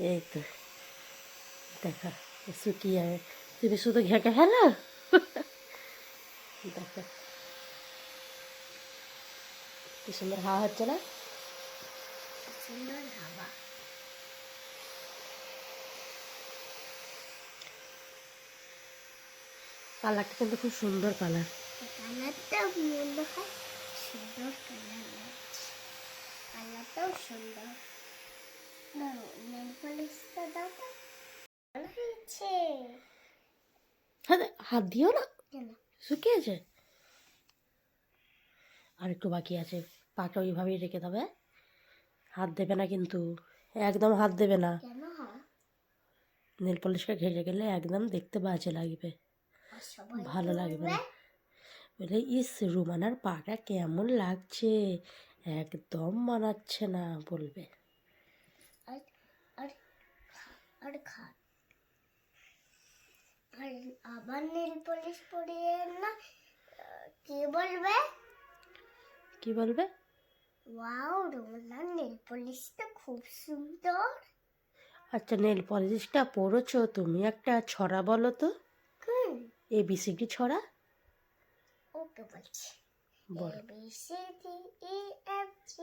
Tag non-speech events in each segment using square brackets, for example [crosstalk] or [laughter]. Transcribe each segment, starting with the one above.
এই তো দেখা শুকিয়ে তুমি শুধু ঘেঁটে ফেলো? [laughs] দেখো। কি সুন্দর হাওয়া হচ্ছে না? সুন্দর হাওয়া। কালারটা কিন্তু খুব সুন্দর কালার। কালারটা মনে হয় সুন্দর কালার কালারটাও সুন্দর। হাত দিও না। শুকিয়েছে আর একটু বাকি আছে। পাটা ওইভাবেই রেখে দেবে হাত দেবে না কিন্তু। একদম হাত দেবে না। হয় নীল পলিশটা ঘেটে গেলে একদম দেখতে বাজে লাগবে। ভালো লাগবে না। বলে ইস রুমানার পাটা কেমন লাগছে। একদম মানাচ্ছে না বলবে। আর আর খা। আর আবার নীল পলিশ পরিয়ে না কি বলবে? কি বলবে? ওয়াও রোমানার নীল পলিশটা খুব সুন্দর। আচ্ছা নেল পলিশটা পড়েছো তুমি একটা ছড়া বলো তো। হুম। এবিসিডি ছড়া? ওকে বলছি। বল। A B C D E F G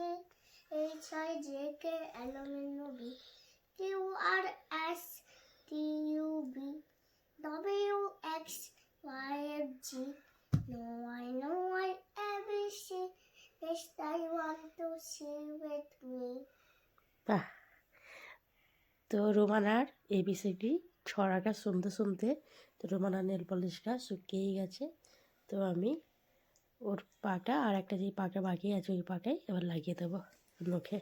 H I J K L M S T U V W X Y F G No I know I A B C Next I want to see with me. বাহ। তো রোমানার ABCD ছড়াটা শুনতে শুনতে তো রোমানার nail পলিশটা শুকিয়েই গেছে। তো আমি ওর পাটা আর একটা যে পাটা বাকি আছে ওই পাটাই এবার লাগিয়ে দেবো মুখে।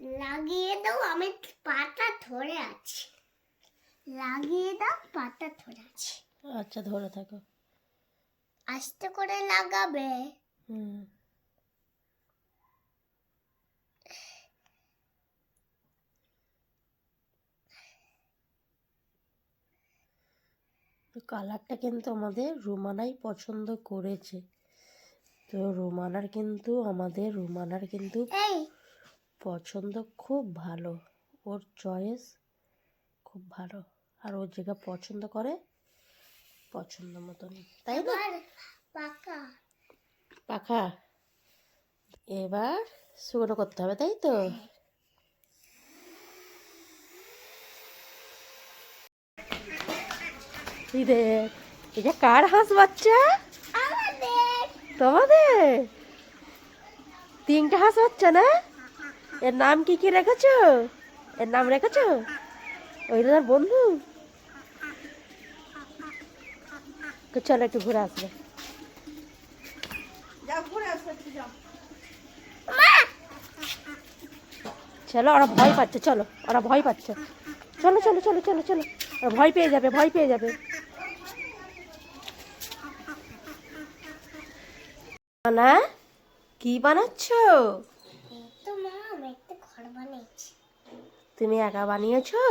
লাগিয়ে দাও আমি পাটা ধরে আছি। লাগিয়ে দাও পাটা ধরে আছি। আচ্ছা ধরে থাকো। আস্তে করে লাগাবে। হুম। তো কালারটা কিন্তু আমাদের রুমানাই পছন্দ করেছে। তো রুমানার কিন্তু আমাদের রুমানার কিন্তু এই পছন্দ খুব ভালো। ওর চয়েস খুব ভালো। আর ও যেটা পছন্দ করে পছন্দ মতন। তাই না পাকা। পাখা এবার শুকনো করতে হবে তাই তো? এটা কার হাঁস বাচ্চা? তোমাদের? তিনটা হাঁস বাচ্চা না? এর নাম কি কি রেখেছো? এর নাম রেখেছো? ওই তোমার বন্ধু? চলো একটু ঘুরে আসবে। চলো ওরা ভয় পাচ্ছে চলো ওরা ভয় পাচ্ছে। চলো চলো চলো চলো চলো। ওরা ভয় পেয়ে যাবে ভয় পেয়ে যাবে। না? কি বানাচ্ছ এই তো মা আমি একটা ঘর বানিয়েছি তুমি একা বানিয়েছো?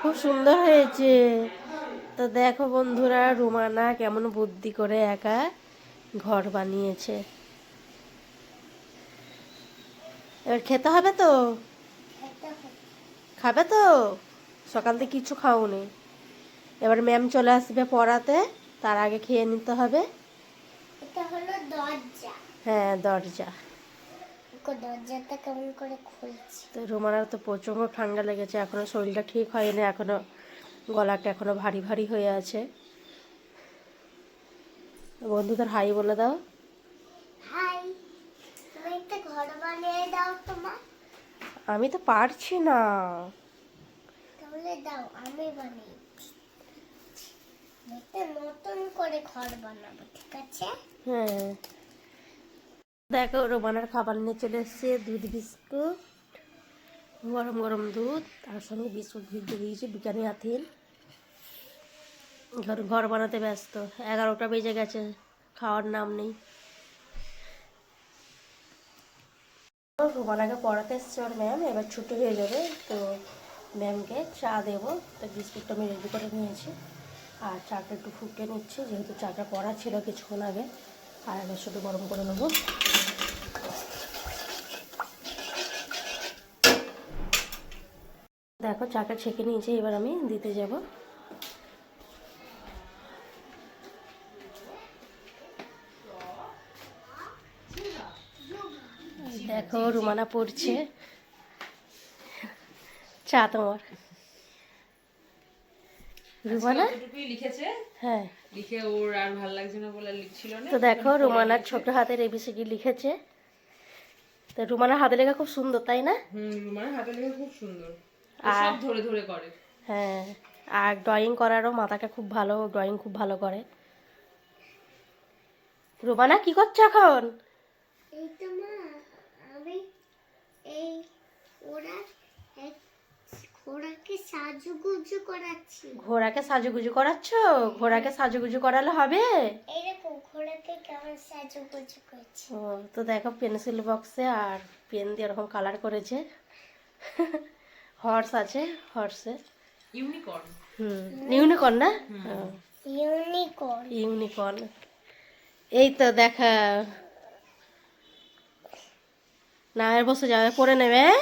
খুব সুন্দর হয়েছে। তো দেখো বন্ধুরা রুমানা কেমন বুদ্ধি করে একা ঘর বানিয়েছে। এবার খেতে হবে তো? খাবে তো? সকাল থেকে কিছু খাওনি। এবার ম্যাম চলে আসবে পড়াতে তার আগে খেয়ে নিতে হবে। এটা হলো দরজা। হ্যাঁ দরজা। দরজাটা কেমন করে খুলছি? তো রুমানার তো প্রচণ্ড ঠান্ডা লেগেছে এখনও শরীরটা ঠিক হয়নি এখনও গলাটা এখনও ভারী ভারী হয়ে আছে। বন্ধুদের হাই বলে দাও। হাই তুমি একটা ঘর বানিয়ে দাও তো আমি তো পারছি না। তাহলে দাও আমি বানিয়ে একটা নতুন করে ঘর বানাবো ঠিক আছে? হ্যাঁ। দেখো, রোমানার খাবার নিয়ে চলে এসছে, দুধ, বিস্কুট, গরম গরম দুধ, তার সঙ্গে বিস্কুট ভিজতে দিয়েছি, বিকানি আথিল ঘর ঘর বানাতে ব্যস্ত, এগারোটা বেজে গেছে, খাওয়ার নাম নেই। রোমানাকে পড়াতে এসছে ওর ম্যাম এবার ছুটি হয়ে যাবে, তো ম্যামকে চা দেবো, তো বিস্কুটটা আমি রেডি করে নিয়েছি। আর চাটা একটু ফুটে নিচ্ছি, যেহেতু চাটা পড়া ছিল কিছুক্ষণ আগে, আর শুধু গরম করে নেব। দেখো চাকা ছেঁকে নিয়েছি এবার আমি দিতে যাব। দেখো রুমানা পড়ছে। চা তোমার। রুমানা? হ্যাঁ। লিখে ওর আর ভালো না তো দেখো রুমানার ছোট হাতের এবিসিডি লিখেছে। তো রুমানার হাতে লেখা খুব সুন্দর তাই না? হুম রুমার হাতে লেখা খুব সুন্দর। আর- সব ধরে ধরে করে। হ্যাঁ আর ড্রয়িং করারও মাথাটা খুব ভালো ড্রয়িং খুব ভালো করে। রুমানা কি করছ এখন? এই তো মা আমি এই ওরা ঘোড়াকে সাজুগুজু করাচ্ছি। ঘোড়াকে সাজুগুজু করাচ্ছ? ঘোড়াকে সাজুগুজু করালে হবে? এইরকম ঘোড়াকে কেমন সাজুগুজু করছি। ও তো দেখো পেন্সিল বক্সে আর পেন দিয়ে এরকম কালার করেছে। হর্স আছে হর্সে ইউনিকর্ন। হুম ইউনিকর্ন না? ইউনিকর্ন। ইউনিকর্ন। এই তো দেখা। না এর বসে যাবে পরে নেবে হ্যাঁ?